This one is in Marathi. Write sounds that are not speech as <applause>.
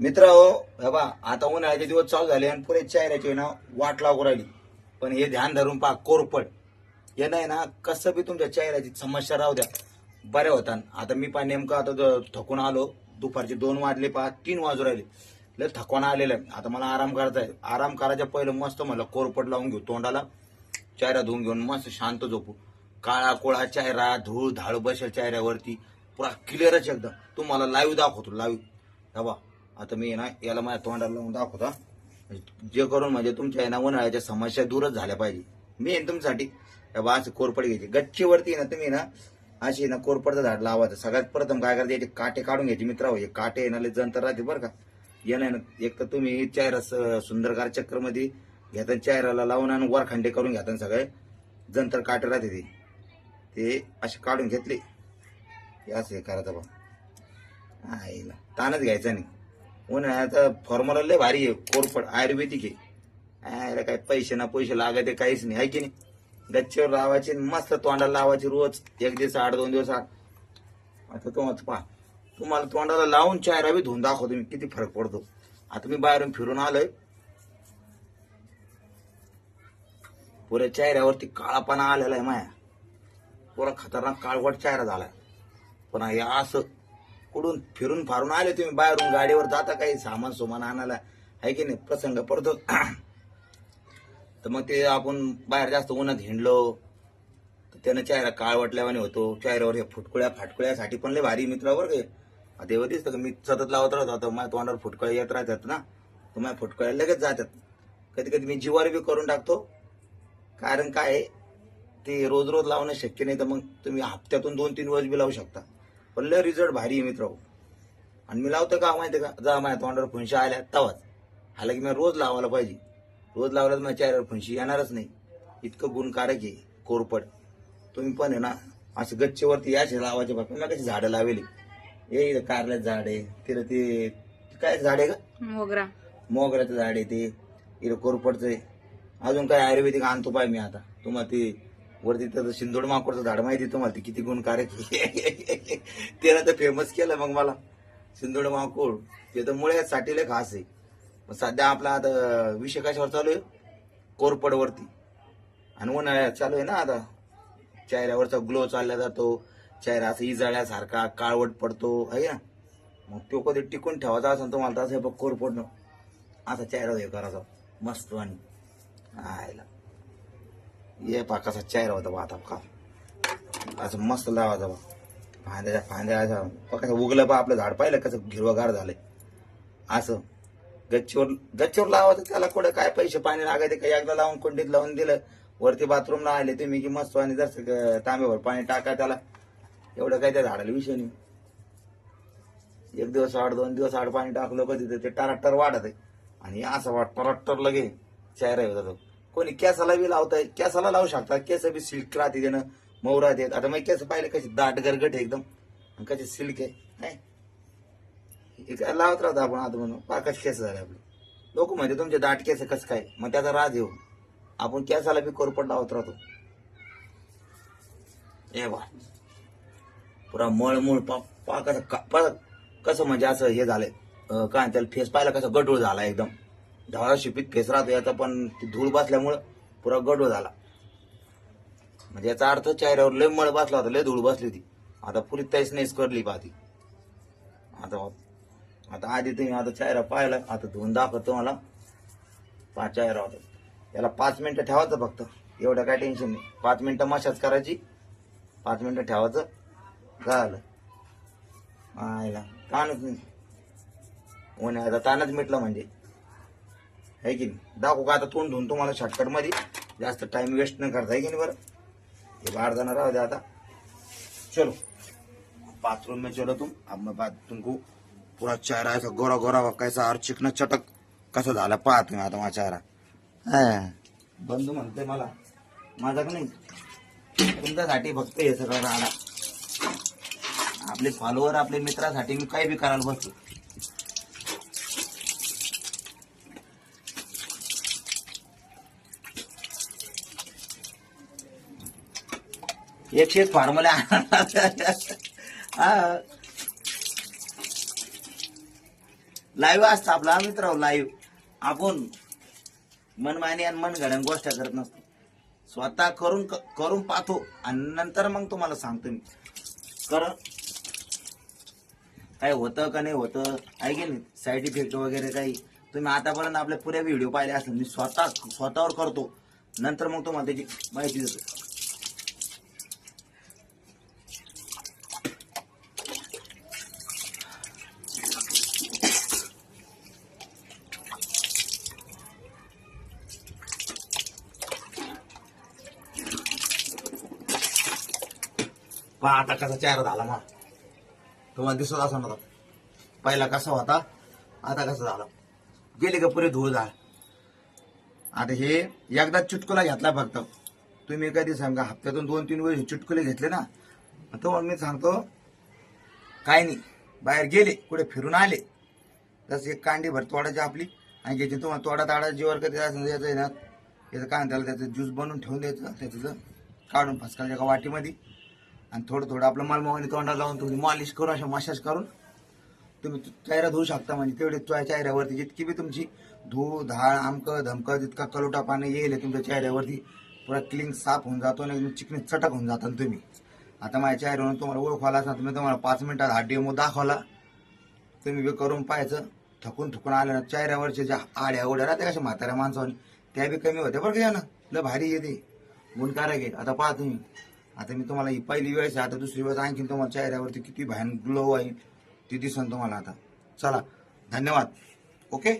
मित्र हो बाबा आता उन्हाळ्याचे दिवस चालू झाले आणि पुरे चेहऱ्याची ना वाट लागू राहिली. पण हे ध्यान धरून पहा कोरपड हे नाही ना कसं बी तुमच्या चेहऱ्याची समस्या राहू द्या. बऱ्या होता आता मी पहा नेमकं आता थकून आलो दुपारचे दोन वाजले पहा तीन वाजू राहिले. लय थकवाना आलेलं आहे. आता मला आराम करायचा आहे. आराम करायच्या पहिलं मस्त मला कोरपड लावून घेऊ तोंडाला. चेहरा धुवून घेऊन मस्त शांत झोपू. काळा कोळा चेहरा धूळ धाळ बसेल चेहऱ्यावरती. पुरा क्लिअरच एकदम. तुम्हाला लाईव्ह दाखवतो लाईव्ह हा बा आता मी ना याला माझ्या तोंडाला लावून दाखवता जे करून म्हणजे तुमच्या आहे ना उन्हाळ्याच्या समस्या दूरच झाल्या पाहिजे. मी येईन तुमच्यासाठी बाबा बा असं कोरपड घ्यायची. गच्चीवरती ना तुम्ही ना अशी ना कोरपडचं झाड लावायचं. सगळ्यात प्रथम काय करायचं याचे काटे काढून घ्यायचे मित्र. हे काटे आहे ना जंतर राहते बरं का. ये नाही ना एक तर तुम्ही चेहरा स- सुंदरकार चक्रमध्ये घेता चेहऱ्याला लावून आणि वरखंडे करून घेता सगळे जंतर काटे राहते ते. ते असे काढून घेतले. हे असं हे करायचं बा. आईला ताणच घ्यायचा नाही. उन्हाळ्यात फॉर्म्युला लय भारी आहे कोरपड आयुर्वेदिक आहे. आयला काय पैसे ना पैसे लागत आहे काहीच नाही आहे की नाही? गच्चीवर लावायची मस्त तोंडाला लावायची रोज एक दिवस आठ दोन दिवस आठ. आता तुम्हाला पहा तुम्हाला तोंडाला लावून चेहरा बी धुवून दाखवतो मी किती फरक पडतो. आता मी बाहेरून फिरून आलोय. पुऱ्या चेहऱ्यावरती काळापणा आलेला आहे माया. पुरा खतरनाक काळवट चेहरा झालाय. पण हे असं कुठून फिरून फारून आले तुम्ही? बाहेरून गाडीवर जाता काही? सामान सुमान आणायला? आहे की नाही? प्रसंग पडतो. तर मग ते आपण बाहेर जास्त उन्हात हिंडलो. तर त्यानं चेहरा काळवटल्यावाने होतो. चेहऱ्यावर हे फुटकुळ्या फाटकुळ्यासाठी पण लय भारी मित्रावर काय देव दिसतं का? मी सतत लावत राहतो. आता माझ्या तोंडावर फुटकळ्या येत राहतात ना. तर माझ्या फुटकळ्या लगेच जातात. कधी कधी मी जीवार बी करून टाकतो. कारण काय आहे, ते रोज रोज लावणं शक्य नाही. तर मग तुम्ही हप्त्यातून दोन तीन वर्ष बी लावू शकता. पण लय रिझल्ट भारी आहे मित्र आणि मी लावतो का माहिती का? जा माझ्या तोंडावर फुंशी आल्या तवाच. हाला की मी रोज लावायला पाहिजे. रोज लावल्यास माझ्या चेहऱ्यावर फुंशी येणारच नाही. इतकं गुणकारक आहे कोरपड तुम्ही पण आहे ना असं गच्चीवरती याचे लावायचे बघा मी कशी झाडं लावेली? हे कारल्याचं झाड आहे. तिथं ते ते काय झाड आहे का? मोगरा. मोगऱ्याचं झाड आहे ते. इथं कोरपडचं आहे. अजून काय आयुर्वेदिक आणतो पाय मी आता. तुम्हाला ते वरती त्याचं शिंदोड माकोडचं झाड माहिती तुम्हाला ते किती गुणकारक <laughs> त्याला तर फेमस केलं मग मला. शिंदोड माकोड ते तर मुळे साठीला खास आहे. मग सध्या आपला आता विषय कशावर चालू आहे? कोरपडवरती. आणि उन्हाळ्यात चालू आहे ना आता. चेहऱ्यावरचा ग्लो चालला जातो. चेहरा असं इजाळ्यासारखा काळवट पडतो. आहे ना? मग तो कधी टिकून ठेवायचा असेल तुम्हाला तर असं हे बघ कोरपडणं. असा चेहरा हे करायचा मस्त आणि आयला. ये पा कसा चेहरा होता बा आता का असं मस्त लावायचा बा फांद्याच्या फांद्याचा असं. कसं उगलं बा आपलं झाड. पाहिलं कसं हिरवगार झालंय. असं. गच्चीवर गच्चीवर लावायचं त्याला कुठं काय पैसे पाणी लागायचे काही एकदा लावून कुंडीत लावून दिलं. वरती बाथरूमला आले तुम्ही की मस्त आणि जर तांब्यावर पाणी टाका त्याला. एवढं काय त्या झाडाला विषय नाही. एक दिवस आड दोन दिवस आड पाणी टाकलं कधी तर ते टराक्टर वाढत आहे. आणि असं वाट टराटर लगे चेहरा होता तो कोणी केसाला बी लावताय केसाला लावू शकता. केस बी सिल्क राहते त्यानं मऊ राहते. आता मग केस पाहिले कशी दाट गरगट आहे एकदम. कशी सिल्क आहे लावत राहतो आपण आता म्हणून. पाकच केस झाले आपले. लोक म्हणते तुमचे दाट केस कसं काय? मग त्याचा राज येऊ हो. आपण केसाला बी कोरपट लावत राहतो. ए बा पुरा मळमूळ पा पा कसं का- कसं म्हणजे असं हे झालंय काय त्याला फेस पाहिला कसं गडूळ झाला एकदम. ढवळा शिपीत फेस राहतो याचा पण धूळ बसल्यामुळं पुरा गडूळ झाला. म्हणजे याचा अर्थ चेहऱ्यावर लय मळ बसला होता लय धूळ बसली होती. आता पुरी तैस नेस करली पाहती आता हो- आता आधी तुम्ही आता चेहरा पाहिला आता धुवून दाखवतो मला पाच चेहरा होता. याला पाच मिनटं ठेवायचं फक्त. एवढं काय टेन्शन नाही. पाच मिनटं मशाज करायची. पाच मिनटं ठेवायचं. झालं. आयला. ताणच नाही. उन्हाळ्याचा ताणच मिटलं म्हणजे. है की नाही? दाखवू का आता तोंड धुवून तुम्हाला शॉर्टकटमध्ये? जास्त टाइम वेस्ट न करता है की नाही बरं? हे बाहर जाणार राहू आता. चलो. बाथरूम में चलो तुम. अब मैं बात तुमको पूरा चेहरा ऐसा गोरा गोरा कैसा और चिकना चटक कसं झालं पाहत तुम्ही आता माझा चेहरा बंधू म्हणते मला माझा का नाही? तुमच्यासाठी फक्त हे सगळं राहणार. आपले फॉलोअर आपले मित्रासाठी मी काही बी करायला बसतो एकशे एक फॉर्म्युला <laughs> हा. लाईव्ह असतं आपला मित्र लाईव्ह आपण मनमानी आणि मन गोष्ट करत नसतो. स्वतः करून करून पाहतो आणि नंतर मग तुम्हाला सांगतो मी. कर. काय होतं का नाही होतं आहे की नाही? साईड इफेक्ट वगैरे काही. तुम्ही आतापर्यंत आपले पुरे व्हिडिओ पाहिले असतील मी स्वतः स्वतःवर करतो. नंतर मग तुम्हाला त्याची माहिती देतो. पहा आता कसा चेहरा झाला ना तुम्हाला दिसत असं पहिला कसा होता आता कसा झाला. गेले का पुरे धूळ झाला आता हे एकदा चुटकुला घेतला फक्त. तुम्ही कधी सांगा हप्त्यातून दोन तीन वेळेस चुटकुले घेतले ना? तो मी सांगतो काय नाही. बाहेर गेले कुठे फिरून आले. तसं एक कांडी भर तोडायची आपली. आणि घ्यायची. तुम्हाला तोडा ताडा जीवर कधी असं द्यायचं आहे ना? त्याचं काय त्याला? त्याचं ज्यूस बनवून ठेवून द्यायचं. त्याचं काढून फसकायच्या एका वाटीमध्ये. आणि थोडं थोडं आपलं मालमोहनी तोंडाला लावून तुम्ही मालिश करून अशा मसाज करून तुम्ही चेहरा धुवू शकता म्हणजे तेवढे चेहऱ्यावरती जितकी बी तुमची धूळ धाळ आमकं धमकं जितका कलोटा पाणी येईल तुमच्या चेहऱ्यावरती पुरा क्लीन साफ होऊन जातो आणि चिकनी चटक होऊन जाता ना तुम्ही. आता माझ्या चेहऱ्यावरून तुम्हाला ओळखवाला असणार तुम्ही तुम्हाला पाच मिनिटात हा डेमो दाखवला. तुम्ही बी करून पाहायचं थकून थकून आलं ना चेहऱ्यावरच्या ज्या आड्या ओढ्या राहते कशा म्हाताऱ्या माणसावर त्या बी कमी होत्या बरं का ना लय भारी येते गुणकारक आहे. आता पाहा तुम्ही. आता मी तुम्हाला ही पहिली वेळेस आता दुसरी वेळेस आणखीन तुम्हाला चेहऱ्यावरती किती भयान ग्लो आहे ती दिसन तुम्हाला आता. चला धन्यवाद. ओके